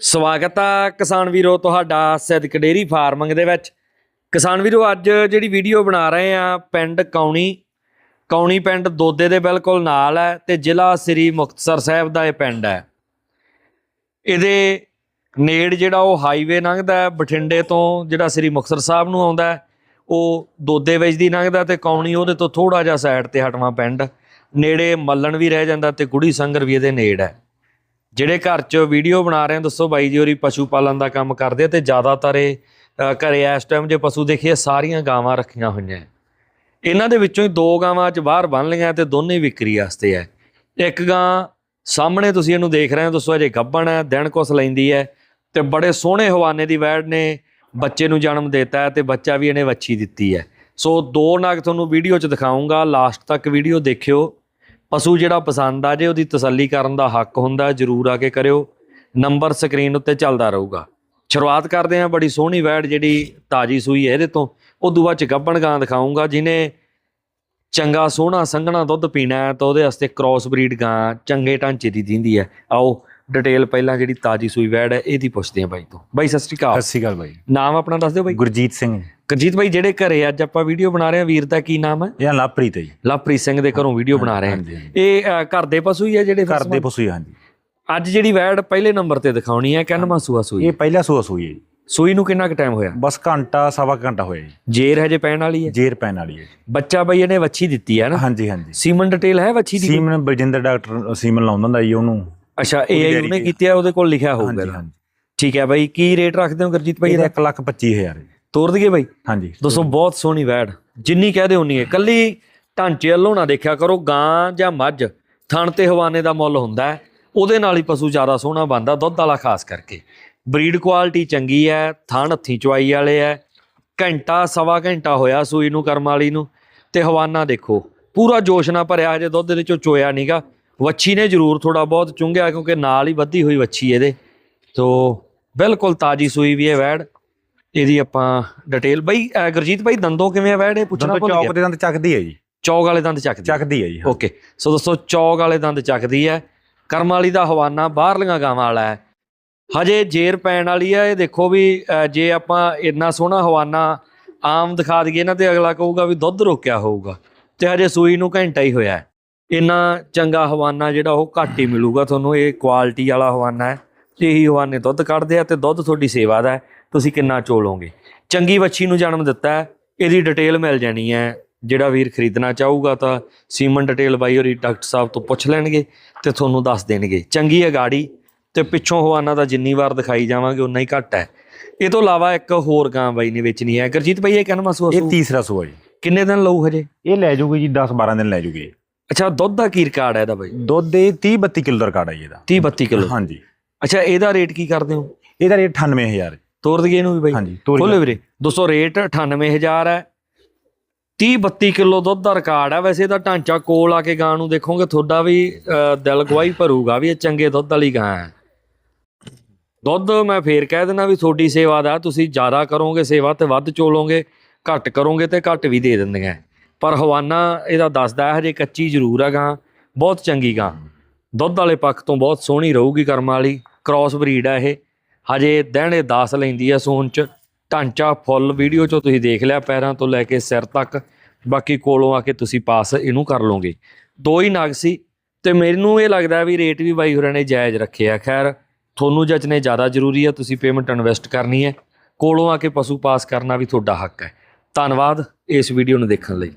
ਸਵਾਗਤ ਆ ਕਿਸਾਨ ਵੀਰੋ ਤੁਹਾਡਾ ਸਿੱਧਕ ਡੇਰੀ ਫਾਰਮਿੰਗ ਦੇ ਵਿੱਚ। ਕਿਸਾਨ ਵੀਰੋ, ਅੱਜ ਜਿਹੜੀ ਵੀਡੀਓ ਬਣਾ ਰਹੇ ਆ, ਪਿੰਡ ਕੌਣੀ। ਕੌਣੀ ਪਿੰਡ ਦੋਦੇ ਦੇ ਬਿਲਕੁਲ ਨਾਲ ਹੈ ਤੇ ਜ਼ਿਲ੍ਹਾ ਸ੍ਰੀ ਮੁਕਤਸਰ ਸਾਹਿਬ ਦਾ ਇਹ ਪਿੰਡ ਹੈ। ਇਹਦੇ ਨੇੜ ਜਿਹੜਾ ਉਹ ਹਾਈਵੇ ਲੰਘਦਾ ਬਠਿੰਡੇ ਤੋਂ ਜਿਹੜਾ ਸ੍ਰੀ ਮੁਕਤਸਰ ਸਾਹਿਬ ਨੂੰ ਆਉਂਦਾ ਉਹ ਦੋਦੇ ਵਿੱਚ ਦੀ ਲੰਘਦਾ ਤੇ ਕੌਣੀ ਉਹਦੇ ਤੋਂ ਥੋੜਾ ਜਿਹਾ ਸਾਈਡ ਤੇ ਹਟਵਾ ਪਿੰਡ। ਨੇੜੇ ਮੱਲਣ ਵੀ ਰਹਿ ਜਾਂਦਾ ਤੇ ਗੁੜੀ ਸੰਗਰ ਵੀ ਇਹਦੇ ਨੇੜ ਹੈ। ਜਿਹੜੇ ਘਰ 'ਚ ਵੀਡੀਓ ਬਣਾ ਰਹੇ ਆ ਦੱਸੋ ਬਾਈ ਜੀ ਹੋਰੀ ਪਸ਼ੂ ਪਾਲਣ ਦਾ ਕੰਮ ਕਰਦੇ ਆ ਤੇ ਜ਼ਿਆਦਾਤਰ ਇਹ ਅ, ਘਰੇ ਇਸ ਟਾਈਮ ਜੇ ਪਸ਼ੂ ਦੇਖੀਏ ਸਾਰੀਆਂ ਗਾਵਾਂ ਰੱਖੀਆਂ ਹੋਈਆਂ ਇਹਨਾਂ ਦੇ ਵਿੱਚੋਂ ਹੀ ਦੋ ਗਾਵਾਂ ਅੱਜ ਬਾਹਰ ਬੰਨ ਲਈਆਂ ਤੇ ਦੋਨੇ ਵਿਕਰੀ ਵਾਸਤੇ ਹੈ। ਇੱਕ ਗਾਂ ਸਾਹਮਣੇ ਤੁਸੀਂ ਇਹਨੂੰ ਦੇਖ ਰਹੇ ਹੋ ਦੱਸੋ ਅਜੇ ਗੱਭਣ ਹੈ ਦਿਨ ਕੁਸ ਲੈਂਦੀ ਹੈ ਤੇ ਬੜੇ ਸੋਹਣੇ ਹਵਾਨੇ ਦੀ ਵੈੜ ਨੇ ਬੱਚੇ ਨੂੰ ਜਨਮ ਦਿੱਤਾ ਹੈ ਤੇ ਬੱਚਾ ਵੀ ਇਹਨੇ ਵੱਛੀ ਦਿੱਤੀ ਹੈ। ਸੋ ਦੋ ਨਗ ਤੁਹਾਨੂੰ ਵੀਡੀਓ 'ਚ ਦਿਖਾਉਂਗਾ ਲਾਸਟ ਤੱਕ ਵੀਡੀਓ ਦੇਖਿਓ। ਪਸ਼ੂ ਜਿਹੜਾ ਪਸੰਦ ਆ ਜੇ, ਉਹਦੀ ਤਸੱਲੀ ਕਰਨ ਦਾ ਹੱਕ ਹੁੰਦਾ, ਜਰੂਰ ਆ ਕੇ ਕਰਿਓ। ਨੰਬਰ ਸਕਰੀਨ ਉੱਤੇ ਚੱਲਦਾ ਰਹੂਗਾ। ਸ਼ੁਰੂਆਤ ਕਰਦੇ ਹਾਂ, ਬੜੀ ਸੋਹਣੀ ਵੈੜ ਜਿਹੜੀ ਤਾਜੀ ਸੂਈ ਹੈ ਇਹਦੇ ਤੋਂ। ਉਦੋਂ ਬਾਅਦ ਚ ਗੱਬਣ ਗਾਂ ਦਿਖਾਉਂਗਾ ਜਿਹਨੇ ਚੰਗਾ ਸੋਹਣਾ ਸੰਘਣਾ ਦੁੱਧ ਪੀਣਾ ਹੈ ਤਾਂ ਉਹਦੇ ਵਾਸਤੇ ਕ੍ਰਾਸ ਬਰੀਡ ਗਾਂ ਚੰਗੇ ਢਾਂਚੇ ਦੀ ਦਿੰਦੀ ਹੈ। ਆਓ ਡਿਟੇਲ ਪਹਿਲਾਂ ਜਿਹੜੀ ਤਾਜੀ ਸੂਈ ਵੈੜ ਹੈ ਇਹਦੀ ਪੁੱਛਦੇ ਹਾਂ ਬਾਈ ਤੋਂ। ਬਾਈ ਸਤਿ ਸ਼੍ਰੀ ਅਕਾਲ। ਸਤਿ ਸ਼੍ਰੀ ਅਕਾਲ ਬਾਈ। ਨਾਮ ਆਪਣਾ ਦੱਸ ਦਿਓ ਬਾਈ। ਗੁਰਜੀਤ ਸਿੰਘ। ਕਰਜੀਤ ਬਾਈ ਜਿਹੜੇ ਘਰੇ ਅੱਜ ਆਪਾਂ ਵੀਡੀਓ ਬਣਾ ਰਹੇ ਹਾਂ ਵੀਰ ਦਾ ਕੀ ਨਾਮ ਹੈ? ਇਹ ਲਵਪ੍ਰੀਤ ਹੈ ਜੀ। ਲਵਪ੍ਰੀਤ ਸਿੰਘ ਦੇ ਘਰੋਂ ਵੀਡੀਓ ਬਣਾ ਰਹੇ ਹਾਂ। ਹਾਂਜੀ। ਇਹ ਘਰ ਦੇ ਪਸ਼ੂ ਹੀ ਆ ਜਿਹੜੇ ਘਰ ਦੇ ਪਸ਼ੂ ਹੀ ਹਾਂਜੀ। ਅੱਜ ਜਿਹੜੀ ਵੈੜ ਪਹਿਲੇ ਨੰਬਰ ਤੇ ਦਿਖਾਉਣੀ ਹੈ ਕਿੰਨਵਾਂ ਸੂਆ ਸੂਈ? ਇਹ ਪਹਿਲਾ ਸੂਆ ਸੂਈ ਹੈ ਜੀ। ਸੂਈ ਨੂੰ ਕਿੰਨਾ ਕੁ ਟਾਈਮ ਹੋਇਆ? ਬਸ ਘੰਟਾ ਸਵਾ ਘੰਟਾ ਹੋਇਆ ਜੀ। ਜੇਰ ਹਜੇ ਪੈਣ ਵਾਲੀ ਹੈ? ਜੇਰ ਪੈਣ ਵਾਲੀ ਹੈ ਜੀ। ਬੱਚਾ ਬਈ ਇਹਨੇ ਵੱਛੀ ਦਿੱਤੀ ਹੈ ਨਾ? ਹਾਂਜੀ ਹਾਂਜੀ। ਸੀਮਨ ਡਿਟੇਲ ਹੈ ਵੱਛੀ ਦੀ ਸੀਮਨ ਬਲਜਿੰਦਰ ਡਾਕਟਰ ਸੀਮਨ ਲਾਉਂਦਾ ਹੁੰਦਾ ਜੀ ਉਹਨੂੰ। ਅੱਛਾ ਇਹ ਉਹਨੇ ਕੀਤੀ। ਹੈ ਉਹਦੇ ਕੋਲ ਲਿਖਿਆ ਹੋਊਗਾ ਹਾਂਜੀ ਠੀਕ ਹੈ ਬਾਈ ਕੀ ਰੇਟ ਰੱਖਦੇ ਹੋ ਗੁਰਜੀਤ ਭਾਈ ਇਹਦਾ ਇਹਦਾ? 1 ਲੱਖ 25000 ਜੀ ਤੋਰ ਦਈਏ ਬਾਈ? ਹਾਂਜੀ ਦੋਸਤੋ ਬਹੁਤ ਸੋਹਣੀ ਵੈੜ। ਜਿੰਨੀ ਕਹਦੇ ਉਨੀ ਹੈ। ਕੱਲੀ ਢਾਂਚੇ ਵੱਲੋਂ ਨਾ ਦੇਖਿਆ ਕਰੋ ਗਾਂ ਜਾਂ ਮੱਝ ਥਣ ਤੇ ਹਵਾਨੇ ਦਾ ਮੁੱਲ ਹੁੰਦਾ ਉਹਦੇ ਨਾਲ ਹੀ ਪਸ਼ੂ ਜ਼ਿਆਦਾ ਸੋਹਣਾ ਬਣਦਾ ਦੁੱਧ ਵਾਲਾ ਖਾਸ ਕਰਕੇ। ਬਰੀਡ ਕੁਆਲਿਟੀ ਚੰਗੀ ਹੈ ਥਣ ਹੱਥੀ ਚਵਾਈ ਵਾਲੇ ਹੈ। ਘੰਟਾ ਸਵਾ ਘੰਟਾ ਹੋਇਆ ਸੂਈ ਨੂੰ ਕਰਮ ਵਾਲੀ ਨੂੰ। ਤੇ ਹਵਾਨਾ ਦੇਖੋ ਪੂਰਾ ਜੋਸ਼ ਨਾਲ ਭਰਿਆ ਹਜੇ ਦੁੱਧ ਦੇ ਚੋਂ ਚੋਇਆ ਨਹੀਂਗਾ ਵੱਛੀ ਨੇ ਜ਼ਰੂਰ ਥੋੜਾ ਬਹੁਤ ਚੁੰਗਿਆ ਕਿਉਂਕਿ ਨਾਲ ਹੀ ਵੱਧੀ ਹੋਈ ਵੱਛੀ ਇਹਦੇ। ਤੋ ਬਿਲਕੁਲ ਤਾਜੀ ਸੂਈ ਵੀ ਹੈ ਵੈੜ। ਇਹਦੀ ਆਪਾਂ ਡਿਟੇਲ ਬਈ ਗੁਰਜੀਤ ਭਾਈ ਦੰਦੋਂ ਕਿਵੇਂ ਆ ਵੈੜ? ਇਹ ਪੁੱਛਣਾ ਭੁੱਲ ਚੌਕ ਦੇ ਦੰਦ ਚੱਕਦੀ ਹੈ ਜੀ। ਚੌਕ ਵਾਲੇ ਦੰਦ ਚੱਕਦੀ ਚੱਕਦੀ ਹੈ ਜੀ। ਓਕੇ ਸੋ ਦੋਸਤੋ ਚੌਕ ਵਾਲੇ ਦੰਦ ਚੱਕਦੀ ਹੈ। ਕਰਮ ਵਾਲੀ ਦਾ ਹਵਾਨਾ ਬਾਹਰਲੀਆਂ ਗਾਵਾਂ ਵਾਲਾ ਹੈ। ਹਜੇ ਜੇਰ ਪੈਣ ਵਾਲੀ ਹੈ। ਇਹ ਦੇਖੋ ਵੀ ਜੇ ਆਪਾਂ ਇੰਨਾ ਸੋਹਣਾ ਹਵਾਨਾ ਆਮ ਦਿਖਾ ਦਈਏ ਨਾ ਤੇ ਅਗਲਾ ਕਹੂਗਾ ਵੀ ਦੁੱਧ ਰੋਕਿਆ ਹੋਊਗਾ। ਤੇ ਹਜੇ ਸੂਈ ਨੂੰ ਘੰਟਾ ਹੀ ਹੋਇਆ ਹੈ। ਇੰਨਾ ਚੰਗਾ ਹਵਾਨਾ ਜਿਹੜਾ ਉਹ ਘੱਟ ਹੀ ਮਿਲੂਗਾ ਤੁਹਾਨੂੰ ਇਹ ਕੁਆਲਿਟੀ ਵਾਲਾ ਹਵਾਨਾ ਹੈ। ਤੇ ਇਹੀ ਹਵਾਨੇ ਦੁੱਧ ਕੱਢਦੇ ਆ ਤੇ ਦੁੱਧ ਤੁਹਾਡੀ ਸੇਵਾ ਦਾ ਤੁਸੀਂ ਕਿੰਨਾ ਚੋਲੋਗੇ ਚੰਗੀ ਵੱਛੀ ਨੂੰ ਜਨਮ ਦਿੱਤਾ ਹੈ ਇਹਦੀ ਡਿਟੇਲ ਮਿਲ ਜਾਣੀ ਹੈ। ਜਿਹੜਾ ਵੀਰ ਖਰੀਦਣਾ ਚਾਹੂਗਾ ਤਾਂ ਸੀਮਨ ਡਿਟੇਲ ਬਾਈ ਹੋਰੀ ਡਾਕਟਰ ਸਾਹਿਬ ਤੋਂ ਪੁੱਛ ਲੈਣਗੇ ਤੇ ਤੁਹਾਨੂੰ ਦੱਸ ਦੇਣਗੇ। ਚੰਗੀ ਹੈ ਗਾੜੀ ਤੇ ਪਿੱਛੋਂ ਹਵਾਨਾ ਦਾ ਜਿੰਨੀ ਵਾਰ ਦਿਖਾਈ ਜਾਵਾਂਗੇ ਉਨਾ ਹੀ ਘੱਟ ਹੈ। ਇਹ ਤੋਂ ਇਲਾਵਾ ਇੱਕ ਹੋਰ ਗਾਂ ਬਾਈ ਨੇ ਵੇਚਣੀ ਹੈ। ਗੁਰਜੀਤ ਭਾਈ ਇਹ ਕਹਿੰਦਾ ਸੂ ਇਹ ਤੀਸਰਾ ਸੂਆ ਜੀ। ਕਿੰਨੇ ਦਿਨ ਲਊ ਹਜੇ? ਇਹ ਲੈ ਜੂਗੀ ਜੀ 10 12 ਦਿਨ ਲੈ ਜੂਗੀ ਅੱਛਾ ਦੁੱਧ ਦਾ ਕੀ ਰਿਕਾਰਡ ਹੈ ਇਹਦਾ ਬਾਈ? ਦੁੱਧ ਇਹ 30 32 ਕਿਲੋ ਦਾ ਰਿਕਾਰਡ ਹੈ ਇਹਦਾ। 30 32 ਕਿਲੋ? ਹਾਂਜੀ। ਅੱਛਾ ਇਹਦਾ ਰੇਟ ਕੀ ਕਰਦੇ ਹੋ? ਇਹਦਾ ਰੇਟ 98000 ਤੋਰ ਦਈਏ ਇਹਨੂੰ ਵੀ ਬਾਈ। ਹਾਂਜੀ ਖੋਲੋ ਵੀਰੇ। ਦੋਸਤੋ ਰੇਟ 98000 ਹੈ। 30 32 ਕਿਲੋ ਦੁੱਧ ਦਾ ਰਿਕਾਰਡ ਹੈ। ਵੈਸੇ ਇਹਦਾ ਢਾਂਚਾ ਕੋਲ ਆ ਕੇ ਗਾਂ ਨੂੰ ਦੇਖੋਗੇ ਤੁਹਾਡਾ ਵੀ ਦਿਲ ਗਵਾਹੀ ਭਰੂਗਾ ਵੀ ਇਹ ਚੰਗੇ ਦੁੱਧ ਵਾਲੀ ਗਾਂ ਹੈ। ਦੁੱਧ ਮੈਂ ਫੇਰ ਕਹਿ ਦਿੰਦਾ ਵੀ ਤੁਹਾਡੀ ਸੇਵਾ ਦਾ ਤੁਸੀਂ ਜ਼ਿਆਦਾ ਕਰੋਗੇ ਸੇਵਾ ਤੇ ਵੱਧ ਚੋਲੋਗੇ ਘੱਟ ਕਰੋਗੇ ਤੇ ਘੱਟ ਵੀ ਦੇ ਦਿੰਦੀਆਂ ਪਰ ਹਵਾਨਾ ਇਹਦਾ ਦੱਸਦਾ ਹੈ, ਹਜੇ ਕੱਚੀ ਜ਼ਰੂਰ ਆ ਗਾਂ ਬਹੁਤ ਚੰਗੀ ਗਾਂ। ਦੁੱਧ ਵਾਲੇ ਪੱਖ ਤੋਂ ਬਹੁਤ ਸੋਹਣੀ ਰਹੂਗੀ ਕਰਮ ਵਾਲੀ ਕ੍ਰਾਸ ਬਰੀਡ ਆ ਇਹ। ਹਜੇ ਦਹਿਣੇ 10 ਲੈਂਦੀ ਆ ਸੂਨ ਚ, ਢਾਂਚਾ ਫੁੱਲ ਵੀਡੀਓ ਚੋਂ ਤੁਸੀਂ ਦੇਖ ਲਿਆ, ਪੈਰਾਂ ਤੋਂ ਲੈ ਕੇ ਸਿਰ ਤੱਕ। ਬਾਕੀ ਕੋਲੋਂ ਆ ਕੇ ਤੁਸੀਂ ਪਾਸ ਇਹਨੂੰ ਕਰ ਲਓਗੇ। ਦੋ ਹੀ ਨਗ ਸੀ, ਤੇ ਮੈਨੂੰ ਇਹ ਲੱਗਦਾ ਵੀ ਰੇਟ ਵੀ ਬਾਈ ਹੋਰਾਂ ਨੇ ਜਾਇਜ਼ ਰੱਖਿਆ। ਖੈਰ, ਤੁਹਾਨੂੰ ਜਚਨੇ ਜ਼ਿਆਦਾ ਜ਼ਰੂਰੀ ਆ, ਤੁਸੀਂ ਪੇਮੈਂਟ ਇਨਵੈਸਟ ਕਰਨੀ ਹੈ। ਕੋਲੋਂ ਆ ਕੇ ਪਸ਼ੂ ਪਾਸ ਕਰਨਾ ਵੀ ਤੁਹਾਡਾ ਹੱਕ ਹੈ। ਧੰਨਵਾਦ ਇਸ ਵੀਡੀਓ ਨੂੰ ਦੇਖਣ ਲਈ।